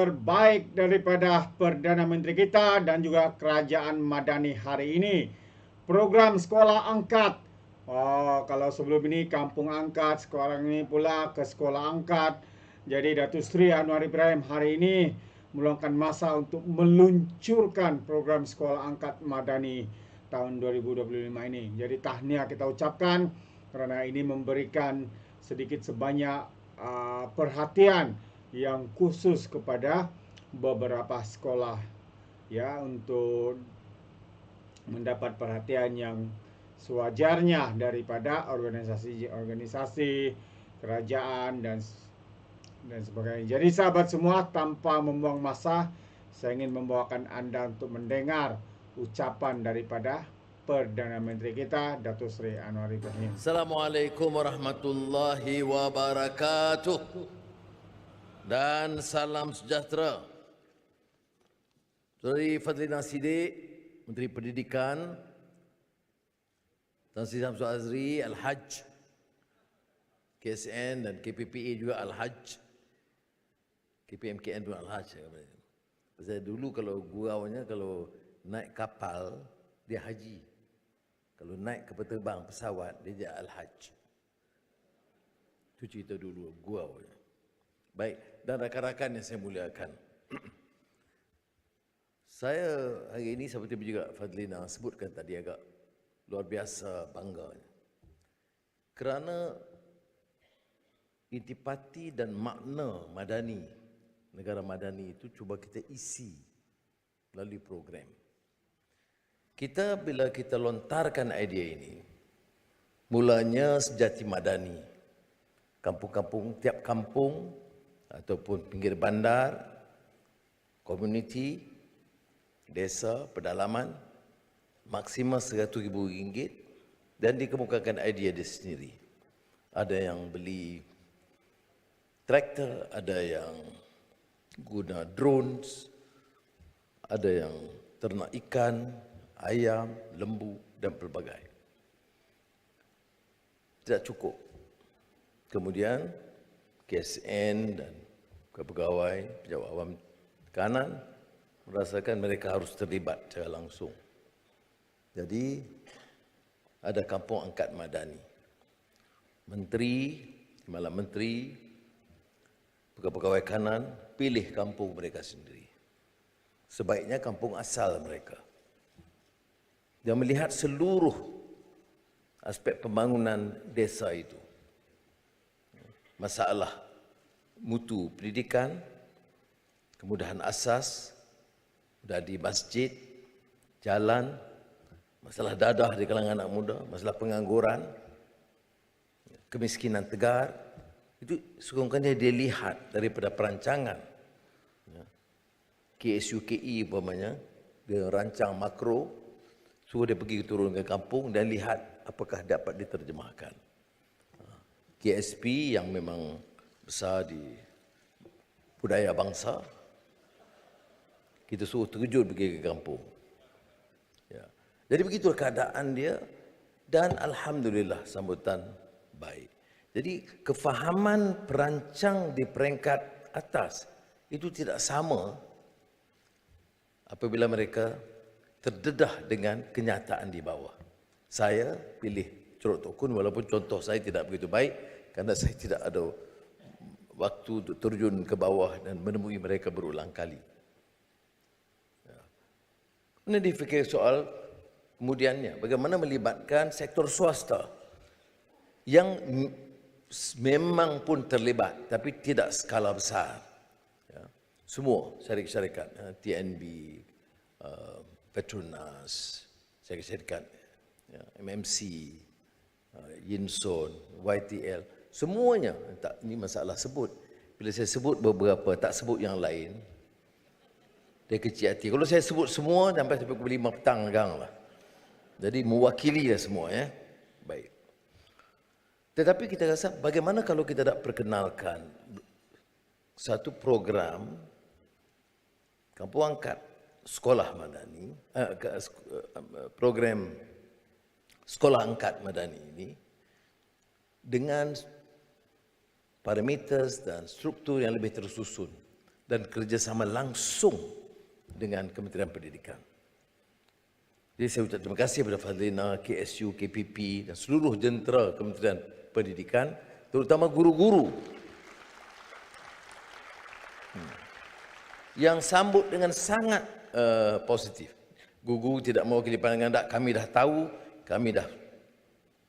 terbaik daripada Perdana Menteri kita dan juga Kerajaan Madani hari ini. Program Sekolah Angkat. Oh, kalau sebelum ini Kampung Angkat, sekarang ini pula ke Sekolah Angkat. Jadi Datuk Seri Anwar Ibrahim hari ini meluangkan masa untuk meluncurkan program Sekolah Angkat Madani tahun 2025 ini. Jadi tahniah kita ucapkan kerana ini memberikan sedikit sebanyak uh, perhatian yang khusus kepada beberapa sekolah ya untuk mendapat perhatian yang sewajarnya daripada organisasi-organisasi kerajaan dan dan sebagainya. Jadi sahabat semua tanpa membuang masa saya ingin membawakan anda untuk mendengar ucapan daripada Perdana Menteri kita Datuk Seri Anwar Ibrahim. Assalamualaikum warahmatullahi wabarakatuh. Dan salam sejahtera. Saudari Fadlina Sidik, Menteri Pendidikan, Tan Sri Samsul Azri, Al-Hajj, KSN dan KPPA juga Al-Hajj. KPMKN pun Al-Hajj. Saya dulu kalau guraunya, kalau naik kapal, dia haji. Kalau naik ke terbang pesawat, dia jadi Al-Hajj. Itu cerita dulu, gua. Baik, dan rakan-rakan yang saya muliakan. saya hari ini seperti juga Fadlina sebutkan tadi agak luar biasa bangga. Kerana intipati dan makna madani, negara madani itu cuba kita isi melalui program. Kita bila kita lontarkan idea ini, mulanya sejati madani. Kampung-kampung, tiap kampung ataupun pinggir bandar, komuniti, desa, pedalaman, maksimal RM100,000 dan dikemukakan idea dia sendiri. Ada yang beli traktor, ada yang guna drones, ada yang ternak ikan, ayam, lembu dan pelbagai. Tidak cukup. Kemudian KSN dan pegawai pejabat awam kanan merasakan mereka harus terlibat secara langsung. Jadi ada kampung angkat madani. Menteri, malam menteri, pegawai kanan pilih kampung mereka sendiri. Sebaiknya kampung asal mereka dan melihat seluruh aspek pembangunan desa itu. Masalah mutu pendidikan, kemudahan asas, sudah di masjid, jalan, masalah dadah di kalangan anak muda, masalah pengangguran, kemiskinan tegar, itu sungguhnya dia lihat daripada perancangan. KSUKI umpamanya, dia rancang makro, Suruh dia pergi turun ke kampung dan lihat apakah dapat diterjemahkan. KSP yang memang besar di budaya bangsa, kita suruh terjun pergi ke kampung. Ya. Jadi begitu keadaan dia dan Alhamdulillah sambutan baik. Jadi kefahaman perancang di peringkat atas itu tidak sama apabila mereka terdedah dengan kenyataan di bawah. Saya pilih curut tokun walaupun contoh saya tidak begitu baik kerana saya tidak ada waktu terjun ke bawah dan menemui mereka berulang kali. Ini ya. difikir soal kemudiannya bagaimana melibatkan sektor swasta yang memang pun terlibat tapi tidak skala besar. Ya. Semua syarikat-syarikat ya, TNB, Petronas, syarikat-syarikat ya, MMC, uh, Yinson, YTL, semuanya tak ini masalah sebut. Bila saya sebut beberapa, tak sebut yang lain, dia kecil hati. Kalau saya sebut semua, sampai sampai pukul 5 petang gang lah. Jadi mewakili lah semua ya. Baik. Tetapi kita rasa bagaimana kalau kita tak perkenalkan satu program kampung angkat sekolah madani, uh, program sekolah angkat madani ini dengan parameter dan struktur yang lebih tersusun dan kerjasama langsung dengan Kementerian Pendidikan. Jadi saya ucap terima kasih kepada Fadlina, KSU, KPP dan seluruh jentera Kementerian Pendidikan, terutama guru-guru hmm. yang sambut dengan sangat uh, positif. Gugu tidak mau kini pandangan tak, kami dah tahu, kami dah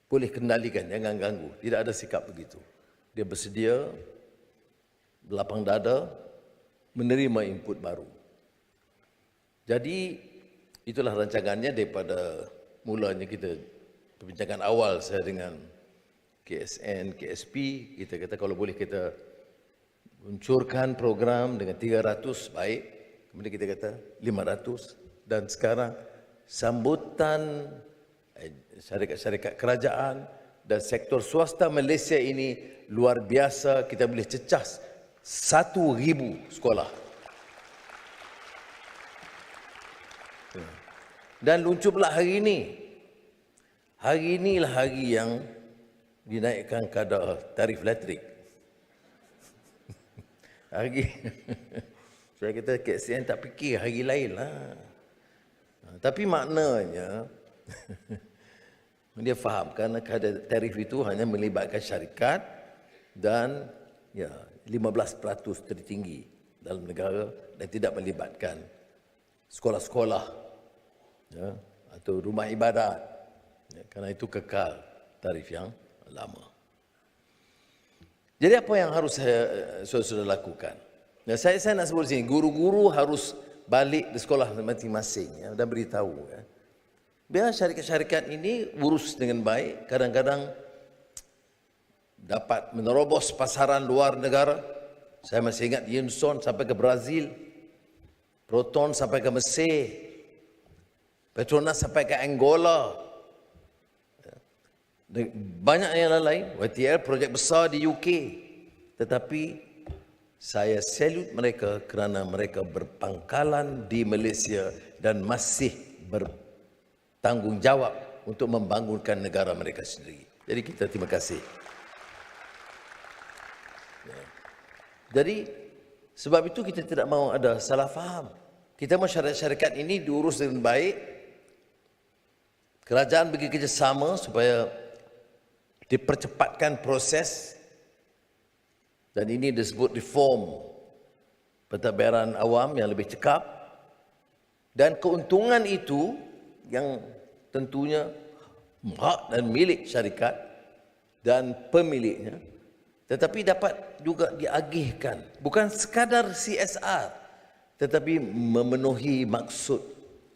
boleh kendalikan, jangan ganggu. Tidak ada sikap begitu. Dia bersedia, berlapang dada, menerima input baru. Jadi, itulah rancangannya daripada mulanya kita perbincangan awal saya dengan KSN, KSP, kita kata kalau boleh kita luncurkan program dengan 300 baik, kemudian kita kata 500 dan sekarang sambutan eh, syarikat-syarikat kerajaan dan sektor swasta Malaysia ini luar biasa kita boleh cecah satu ribu sekolah Dan lucu pula hari ini. Hari inilah hari yang dinaikkan kadar tarif elektrik. Hari saya kata KCN tak fikir hari lain lah. Tapi maknanya dia faham kerana kadar tarif itu hanya melibatkan syarikat dan ya 15% tertinggi dalam negara dan tidak melibatkan sekolah-sekolah ya, atau rumah ibadat. Ya, kerana itu kekal tarif yang lama. Jadi apa yang harus saya sudah lakukan? Ya, saya saya nak sebut sini, guru-guru harus balik di sekolah masing-masing ya, dan beritahu. Ya. Biar syarikat-syarikat ini urus dengan baik, kadang-kadang dapat menerobos pasaran luar negara. Saya masih ingat Yinson sampai ke Brazil, Proton sampai ke Mesir, Petronas sampai ke Angola. Banyak yang lain, YTL projek besar di UK. Tetapi saya salute mereka kerana mereka berpangkalan di Malaysia dan masih bertanggungjawab untuk membangunkan negara mereka sendiri. Jadi kita terima kasih. Ya. Jadi sebab itu kita tidak mahu ada salah faham. Kita mahu syarikat-syarikat ini diurus dengan baik Kerajaan bagi kerjasama supaya dipercepatkan proses dan ini disebut reform pentadbiran awam yang lebih cekap dan keuntungan itu yang tentunya hak dan milik syarikat dan pemiliknya tetapi dapat juga diagihkan bukan sekadar CSR tetapi memenuhi maksud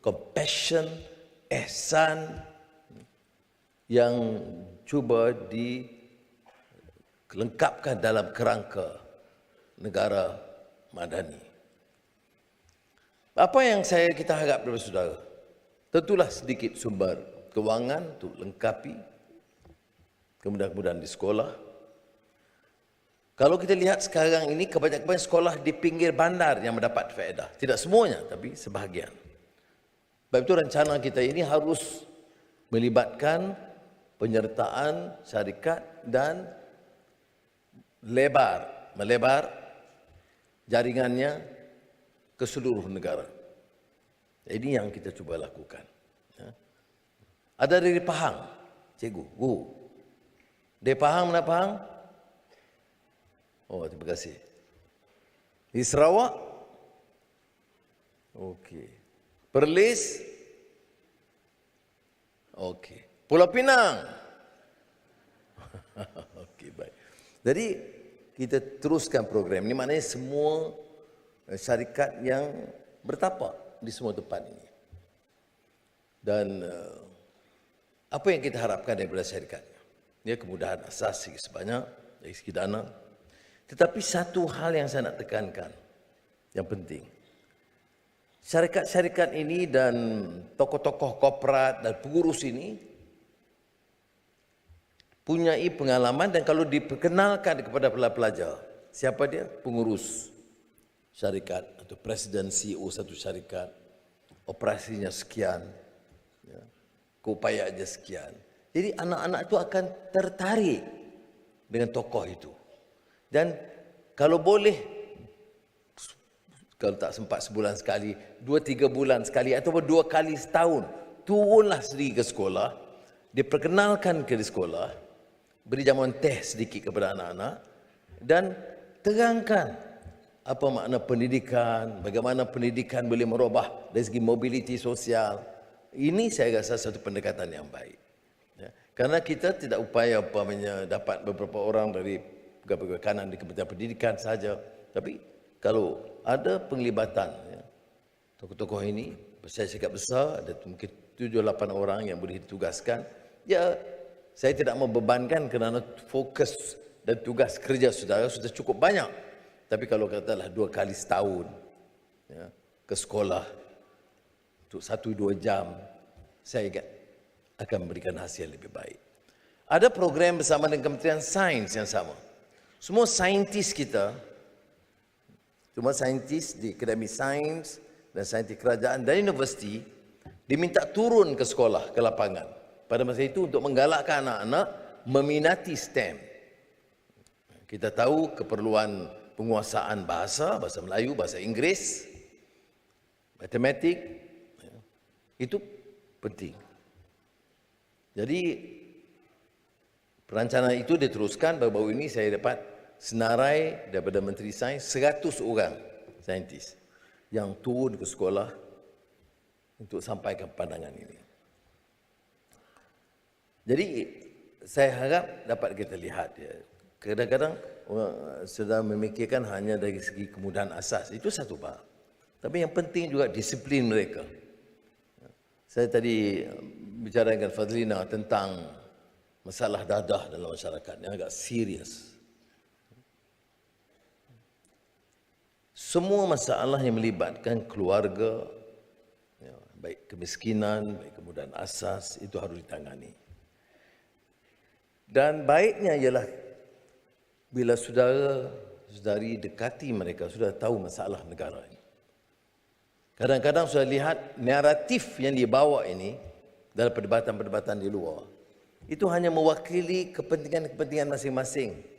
compassion ehsan yang cuba dilengkapkan dalam kerangka negara madani. Apa yang saya kita harap dari saudara? Tentulah sedikit sumber kewangan untuk lengkapi kemudahan-kemudahan di sekolah. Kalau kita lihat sekarang ini kebanyakan sekolah di pinggir bandar yang mendapat faedah. Tidak semuanya tapi sebahagian. Sebab itu rencana kita ini harus melibatkan penyertaan syarikat dan lebar, melebar jaringannya ke seluruh negara. Ini yang kita cuba lakukan. Ya. Ada dari Pahang, cikgu, guru. Dari Pahang mana Pahang? Oh, terima kasih. Di Sarawak? Okey. Perlis. Okey. Pulau Pinang. Okey, baik. Jadi kita teruskan program ini maknanya semua eh, syarikat yang bertapak di semua tempat ini. Dan uh, apa yang kita harapkan daripada syarikat? Ya kemudahan asas sebanyak dari segi dana. Tetapi satu hal yang saya nak tekankan yang penting. Syarikat-syarikat ini dan tokoh-tokoh korporat dan pengurus ini punyai pengalaman dan kalau diperkenalkan kepada pelajar siapa dia? Pengurus syarikat atau presiden CEO satu syarikat. Operasinya sekian ya, keupayaannya sekian. Jadi anak-anak itu akan tertarik dengan tokoh itu dan kalau boleh kalau tak sempat sebulan sekali, dua tiga bulan sekali ataupun dua kali setahun, turunlah sendiri ke sekolah, diperkenalkan ke sekolah, beri jamuan teh sedikit kepada anak-anak dan terangkan apa makna pendidikan, bagaimana pendidikan boleh merubah dari segi mobiliti sosial. Ini saya rasa satu pendekatan yang baik. Ya. Karena kita tidak upaya umpamanya dapat beberapa orang dari pegawai kanan di Kementerian Pendidikan saja. Tapi kalau ada penglibatan ya, tokoh-tokoh ini, saya cakap besar, ada mungkin tujuh lapan orang yang boleh ditugaskan, ya saya tidak mau bebankan kerana fokus dan tugas kerja saudara sudah cukup banyak. Tapi kalau katalah dua kali setahun ya, ke sekolah untuk satu dua jam, saya ingat akan memberikan hasil lebih baik. Ada program bersama dengan Kementerian Sains yang sama. Semua saintis kita, semua saintis di Akademi Sains dan saintis kerajaan dan universiti diminta turun ke sekolah, ke lapangan. Pada masa itu untuk menggalakkan anak-anak meminati STEM. Kita tahu keperluan penguasaan bahasa, bahasa Melayu, bahasa Inggeris, matematik, itu penting. Jadi perancangan itu diteruskan baru-baru ini saya dapat senarai daripada Menteri Sains 100 orang saintis yang turun ke sekolah untuk sampaikan pandangan ini. Jadi saya harap dapat kita lihat ya. Kadang-kadang sudah memikirkan hanya dari segi kemudahan asas. Itu satu hal. Tapi yang penting juga disiplin mereka. Saya tadi bicara dengan Fadlina tentang masalah dadah dalam masyarakat yang agak serius. Semua masalah yang melibatkan keluarga, ya, baik kemiskinan, baik kemudahan asas, itu harus ditangani. Dan baiknya ialah bila saudara saudari dekati mereka sudah tahu masalah negara ini. Kadang-kadang sudah lihat naratif yang dibawa ini dalam perdebatan-perdebatan di luar. Itu hanya mewakili kepentingan-kepentingan masing-masing.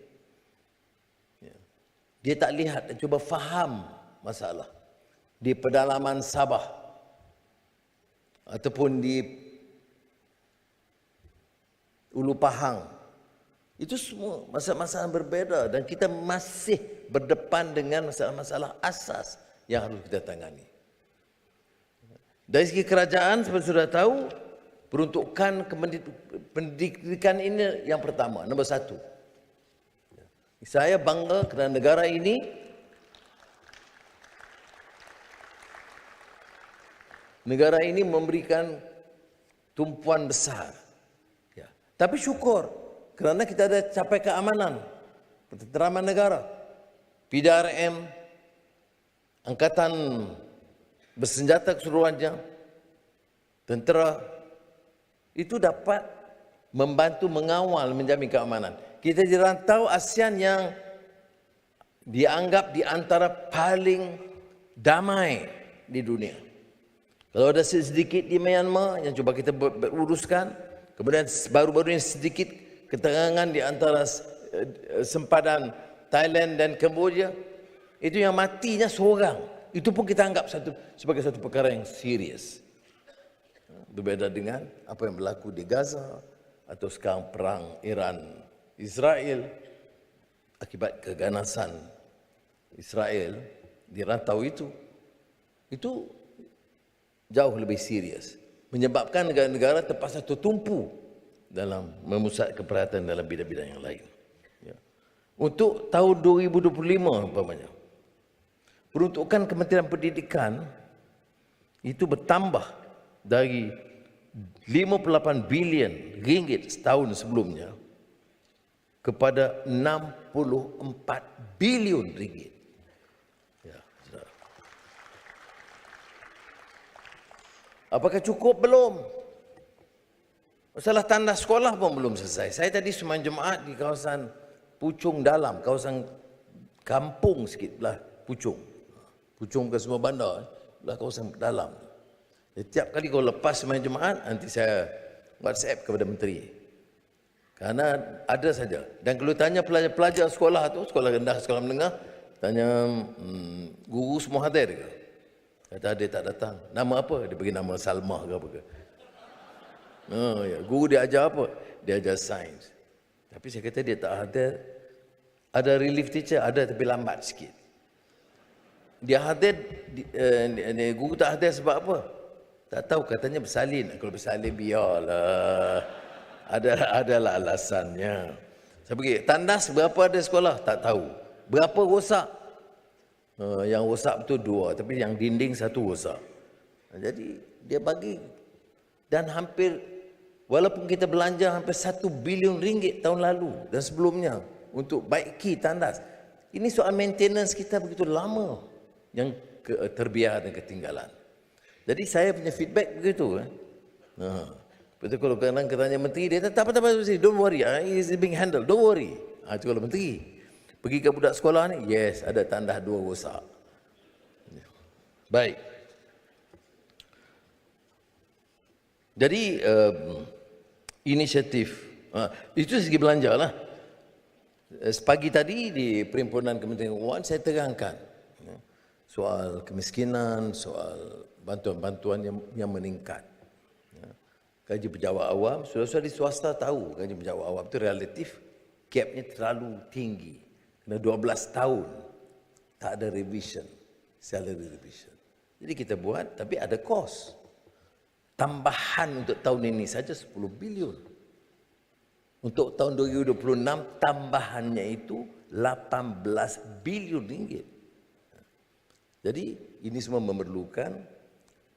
Dia tak lihat dan cuba faham masalah. Di pedalaman Sabah ataupun di Ulu Pahang itu semua masalah-masalah berbeza dan kita masih berdepan dengan masalah-masalah asas yang harus kita tangani. Dari segi kerajaan seperti sudah tahu, peruntukan pendidikan ini yang pertama, nombor satu. Saya bangga kerana negara ini negara ini memberikan tumpuan besar. Ya. Tapi syukur kerana kita ada capai keamanan ketenteraman negara PDRM angkatan bersenjata keseluruhannya tentera itu dapat membantu mengawal menjamin keamanan kita di rantau ASEAN yang dianggap di antara paling damai di dunia. Kalau ada sedikit di Myanmar yang cuba kita beruruskan kemudian baru-baru ini sedikit keterangan di antara eh, sempadan Thailand dan Cambodia itu yang matinya seorang. Itu pun kita anggap satu sebagai satu perkara yang serius. Berbeda dengan apa yang berlaku di Gaza atau sekarang perang Iran Israel akibat keganasan Israel di rantau itu itu jauh lebih serius menyebabkan negara-negara terpaksa tertumpu dalam memusat keperhatian dalam bidang-bidang yang lain. Ya. Untuk tahun 2025 umpamanya, peruntukan Kementerian Pendidikan itu bertambah dari 58 bilion ringgit setahun sebelumnya kepada 64 bilion ringgit. Ya, Apakah cukup belum? Masalah tanda sekolah pun belum selesai. Saya tadi semain jemaat di kawasan Pucung Dalam, kawasan kampung sikit belah Pucung. Pucung ke semua bandar, belah kawasan dalam. Setiap kali kau lepas semain jemaat, nanti saya WhatsApp kepada menteri. Karena ada saja. Dan kalau tanya pelajar-pelajar sekolah tu, sekolah rendah, sekolah menengah, Tanya, hmm, guru semua hadir ke? Kata dia tak datang. Nama apa? Dia bagi nama Salmah ke apa ke? Oh, ya. Guru dia ajar apa? Dia ajar sains. Tapi saya kata dia tak hadir. Ada relief teacher? Ada tapi lambat sikit. Dia hadir, di- eh, guru tak hadir sebab apa? Tak tahu katanya bersalin. Kalau bersalin biarlah. Ada adalah alasannya. Saya pergi, tandas berapa ada sekolah? Tak tahu. Berapa rosak? Uh, yang rosak betul dua, tapi yang dinding satu rosak. Jadi dia bagi dan hampir walaupun kita belanja hampir satu bilion ringgit tahun lalu dan sebelumnya untuk baiki tandas. Ini soal maintenance kita begitu lama yang ke, terbiar dan ketinggalan. Jadi saya punya feedback begitu. Eh. Ha. Betul kalau kadang katanya menteri dia tak apa-apa don't worry, ah, is being handled, don't worry. Ha, itu kalau menteri. Pergi ke budak sekolah ni, yes, ada tandas dua rosak. Baik. Jadi um, inisiatif uh, itu segi belanja lah. Sepagi tadi di Perhimpunan Kementerian Keuangan saya terangkan ya, soal kemiskinan, soal bantuan-bantuan yang, yang meningkat. Gaji pejabat awam, sudah-sudah di swasta tahu gaji pejabat awam itu relatif gapnya terlalu tinggi. Kena 12 tahun tak ada revision, salary revision. Jadi kita buat tapi ada kos. Tambahan untuk tahun ini saja 10 bilion. Untuk tahun 2026 tambahannya itu 18 bilion ringgit. Jadi ini semua memerlukan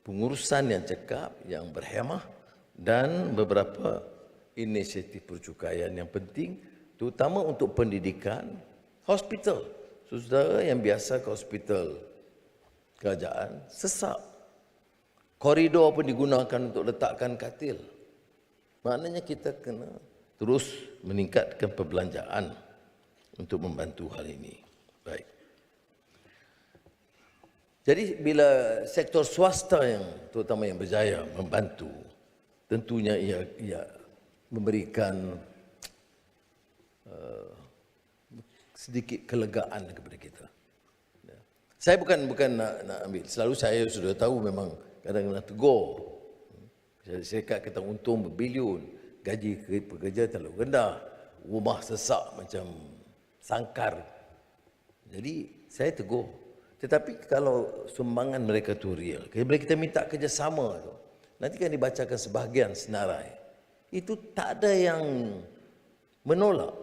pengurusan yang cekap, yang berhemah dan beberapa inisiatif percukaian yang penting terutama untuk pendidikan hospital. Saudara yang biasa ke hospital kerajaan sesak. Koridor pun digunakan untuk letakkan katil. Maknanya kita kena terus meningkatkan perbelanjaan untuk membantu hal ini. Baik. Jadi bila sektor swasta yang terutama yang berjaya membantu, tentunya ia, ia memberikan uh, sedikit kelegaan kepada kita. Ya. Saya bukan bukan nak, nak ambil. Selalu saya sudah tahu memang kadang-kadang tegur. Saya Syarikat kita untung berbilion, gaji pekerja terlalu rendah, rumah sesak macam sangkar. Jadi saya tegur. Tetapi kalau sumbangan mereka tu real, kita minta kerjasama tu, nanti kan dibacakan sebahagian senarai. Itu tak ada yang menolak.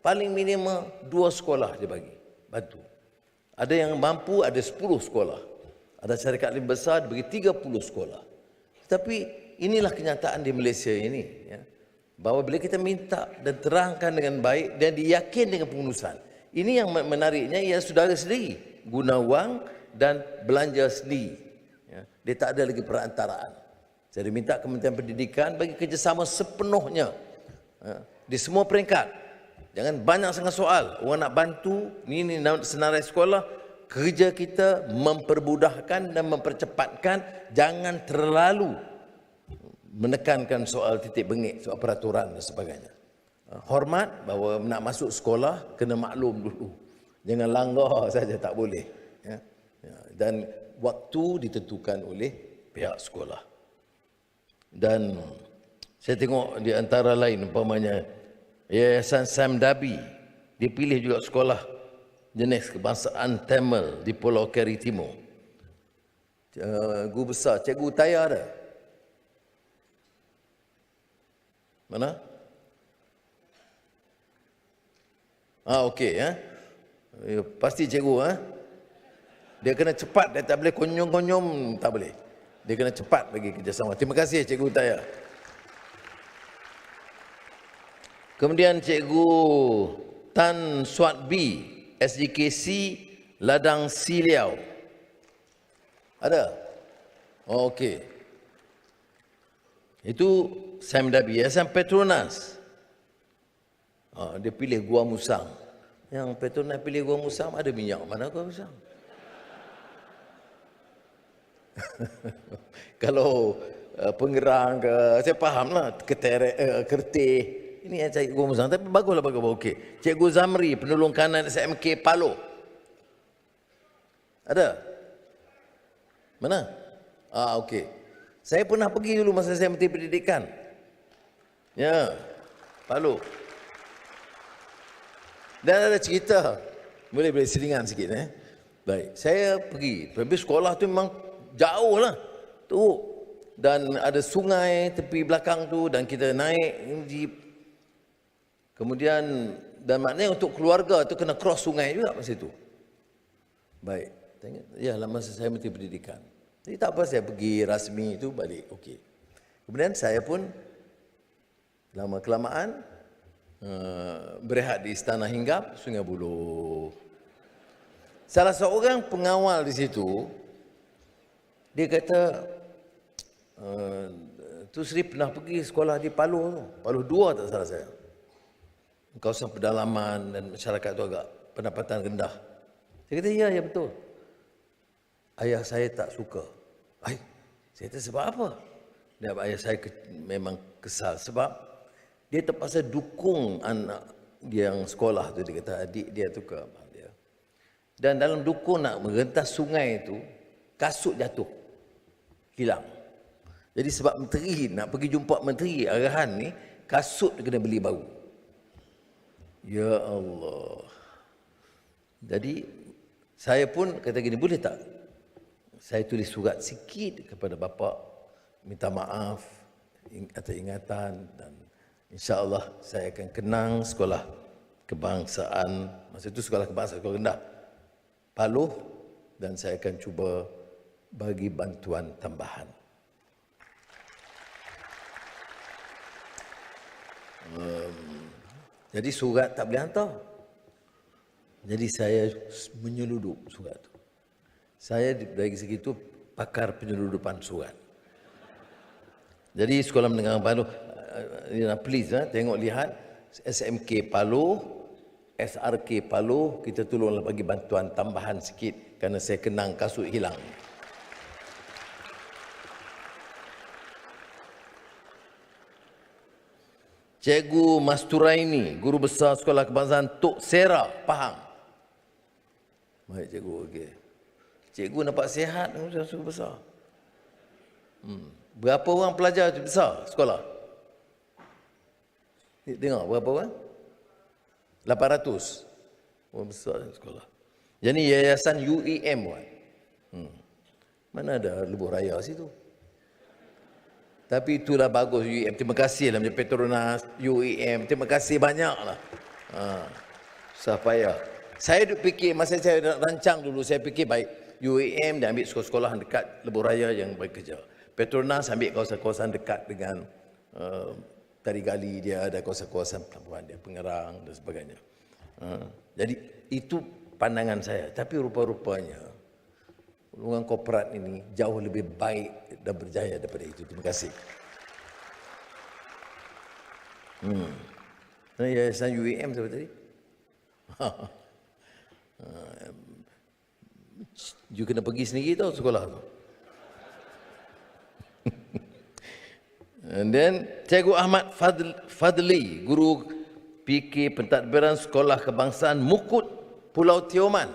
Paling minima dua sekolah dia bagi, bantu. Ada yang mampu, ada sepuluh sekolah. Ada syarikat lebih besar, dia bagi tiga puluh sekolah. Tetapi inilah kenyataan di Malaysia ini. Ya. Bahawa bila kita minta dan terangkan dengan baik dan diyakin dengan pengurusan. Ini yang menariknya, ia saudara sendiri guna wang dan belanja sendiri. Ya. Dia tak ada lagi perantaraan. Saya minta Kementerian Pendidikan bagi kerjasama sepenuhnya ya. di semua peringkat. Jangan banyak sangat soal. Orang nak bantu, ni ni senarai sekolah, kerja kita memperbudahkan dan mempercepatkan, jangan terlalu menekankan soal titik bengik, soal peraturan dan sebagainya. Hormat bahawa nak masuk sekolah, kena maklum dulu. Jangan langgar saja tak boleh. Ya. Ya. Dan waktu ditentukan oleh pihak sekolah. Dan saya tengok di antara lain umpamanya Yayasan Sam Dabi dipilih juga sekolah jenis kebangsaan Tamil di Pulau Keri Timur. Uh, guru besar, Cikgu Taya ada? Mana? Ah okey ya. ya. Pasti cikgu ha. Dia kena cepat, dia tak boleh konyom-konyom, tak boleh. Dia kena cepat bagi kerjasama. Terima kasih Cikgu Taya. Kemudian Cikgu Tan Suat B, SGKC Ladang Siliau. Ada? Oh, Okey. Itu Sam Dabi, Sam Petronas. Ha, dia pilih Gua Musang. Yang Petronas pilih Gua Musang, ada minyak mana Gua Musang? Kalau uh, pengerang ke, saya faham lah, keterek, uh, kertih, ini yang cikgu Musang. Tapi baguslah bagus. Okey. Cikgu Zamri, penolong kanan SMK Palo. Ada? Mana? Ah, okey. Saya pernah pergi dulu masa saya Menteri Pendidikan. Ya, Palu. Dan ada cerita. Boleh boleh selingan sikit eh. Baik, saya pergi. Tapi sekolah tu memang jauh lah. Tu. Dan ada sungai tepi belakang tu dan kita naik jeep. Kemudian dan maknanya untuk keluarga tu kena cross sungai juga masa itu. Baik. Ya, lama saya Menteri Pendidikan. Jadi tak apa saya pergi rasmi itu balik. Okey. Kemudian saya pun lama kelamaan uh, berehat di Istana Hinggap Sungai Buloh. Salah seorang pengawal di situ dia kata uh, tu Sri pernah pergi sekolah di Palu tu. Palu dua tak salah saya. Kawasan pedalaman dan masyarakat tu agak pendapatan rendah. Saya kata ya ya betul. Ayah saya tak suka Ay, saya kata sebab apa? Dan ayah saya ke, memang kesal sebab dia terpaksa dukung anak dia yang sekolah tu dia kata adik dia tu ke abang dia. Dan dalam dukung nak merentas sungai itu kasut jatuh. Hilang. Jadi sebab menteri nak pergi jumpa menteri arahan ni kasut kena beli baru. Ya Allah. Jadi saya pun kata gini boleh tak saya tulis surat sikit kepada bapa minta maaf atas ingatan dan insya-Allah saya akan kenang sekolah kebangsaan masa itu sekolah kebangsaan sekolah rendah Paluh dan saya akan cuba bagi bantuan tambahan. Um, jadi surat tak boleh hantar. Jadi saya menyeludup surat itu. Saya dari segi itu pakar penyeludupan surat. Jadi sekolah menengah Palu, uh, please uh, tengok lihat SMK Palu, SRK Palu, kita tolonglah bagi bantuan tambahan sikit kerana saya kenang kasut hilang. Cikgu Masturaini, guru besar sekolah kebangsaan Tok Sera, Pahang. Baik cikgu, okey. Cikgu nampak sihat, sudah besar. Hmm. Berapa orang pelajar besar sekolah? Dengar, berapa orang? 800. Orang besar sekolah. Jadi yayasan UEM kan? Hmm. Mana ada lebuh raya situ? Tapi itulah bagus UEM. Terima kasih lah Petronas, UEM. Terima kasih banyak lah. Ha. Susah payah. Saya duk fikir, masa saya rancang dulu, saya fikir baik. UAM dia ambil sekolah-sekolah dekat Lebuh Raya yang bekerja. Petronas ambil kawasan-kawasan dekat dengan uh, Tari Gali dia ada kawasan-kawasan pelabuhan dia, Pengerang dan sebagainya. Uh, jadi itu pandangan saya. Tapi rupa-rupanya hubungan korporat ini jauh lebih baik dan berjaya daripada itu. Terima kasih. Hmm. Yayasan UAM siapa tadi? You kena pergi sendiri tau sekolah tu. And then Cikgu Ahmad Fadl, Fadli, guru PK pentadbiran Sekolah Kebangsaan Mukut Pulau Tioman.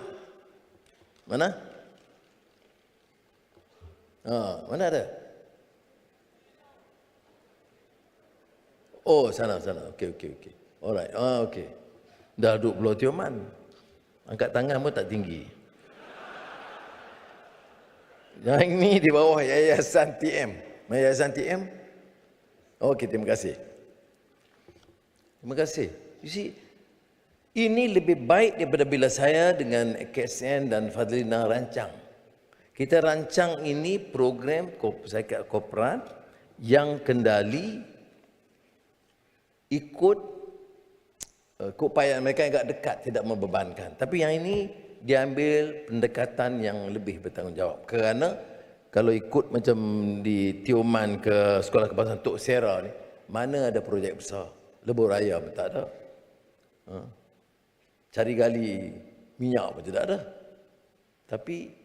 Mana? Ha, mana ada? Oh, sana, sana. Okey, okey, okey. Alright. Ah, okey. Dah duduk Pulau Tioman. Angkat tangan pun tak tinggi. Yang ini di bawah Yayasan TM. Yayasan TM. Okey, terima kasih. Terima kasih. You see, ini lebih baik daripada bila saya dengan KSN dan Fadlina rancang. Kita rancang ini program zakat korporat yang kendali ikut uh, keupayaan mereka yang agak dekat tidak membebankan. Tapi yang ini diambil pendekatan yang lebih bertanggungjawab kerana kalau ikut macam di Tioman ke sekolah kebangsaan Tok Sera ni mana ada projek besar lebuh raya pun tak ada ha? cari gali minyak pun tidak ada tapi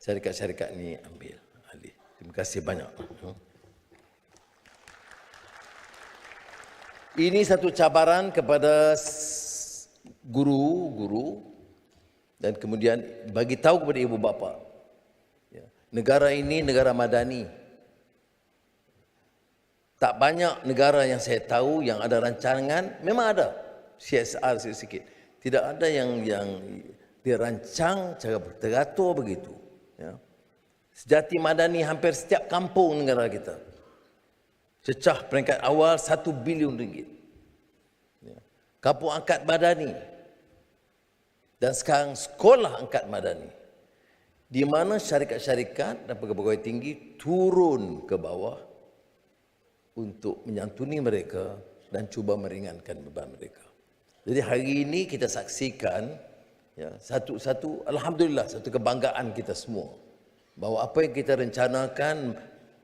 syarikat-syarikat ni ambil alih terima kasih banyak. Ini satu cabaran kepada guru-guru dan kemudian bagi tahu kepada ibu bapa. Ya, negara ini negara madani. Tak banyak negara yang saya tahu yang ada rancangan memang ada. CSR sikit-sikit. Tidak ada yang yang dirancang cara teratur begitu ya. Sejati madani hampir setiap kampung negara kita. Cecah peringkat awal 1 bilion ringgit. Ya. kampung angkat madani. Dan sekarang sekolah angkat madani. Di mana syarikat-syarikat dan pegawai-pegawai tinggi turun ke bawah untuk menyantuni mereka dan cuba meringankan beban mereka. Jadi hari ini kita saksikan ya satu-satu alhamdulillah satu kebanggaan kita semua bahawa apa yang kita rencanakan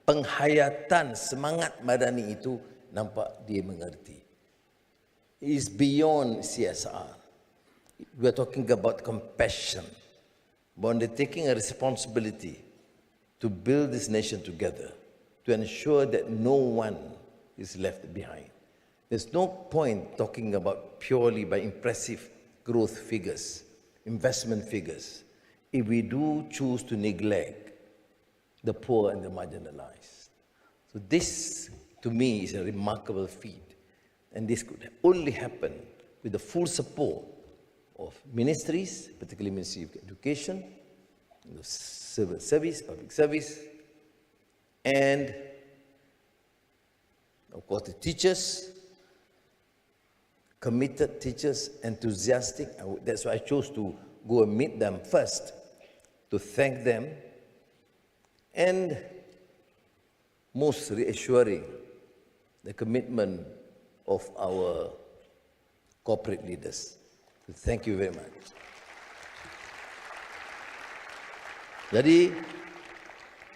penghayatan semangat madani itu nampak dia mengerti. Is beyond CSR. We are talking about compassion, about taking a responsibility to build this nation together, to ensure that no one is left behind. There's no point talking about purely by impressive growth figures, investment figures, if we do choose to neglect the poor and the marginalized. So this, to me, is a remarkable feat. And this could only happen with the full support of ministries, particularly Ministry of Education, the civil service, public service, and of course the teachers, committed teachers, enthusiastic. That's why I chose to go and meet them first to thank them and most reassuring the commitment of our corporate leaders. Thank you very much. Jadi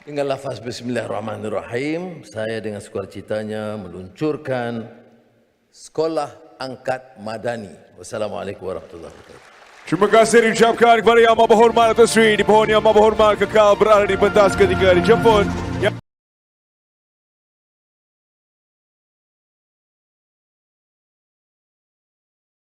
dengan lafaz Bismillahirrahmanirrahim, saya dengan sukacitanya meluncurkan Sekolah Angkat Madani. Wassalamualaikum warahmatullahi wabarakatuh. Terima kasih diucapkan kepada Yang Maha Berhormat Sri. Di pohon Yang Maha Berhormat kekal berada di pentas ketika dijemput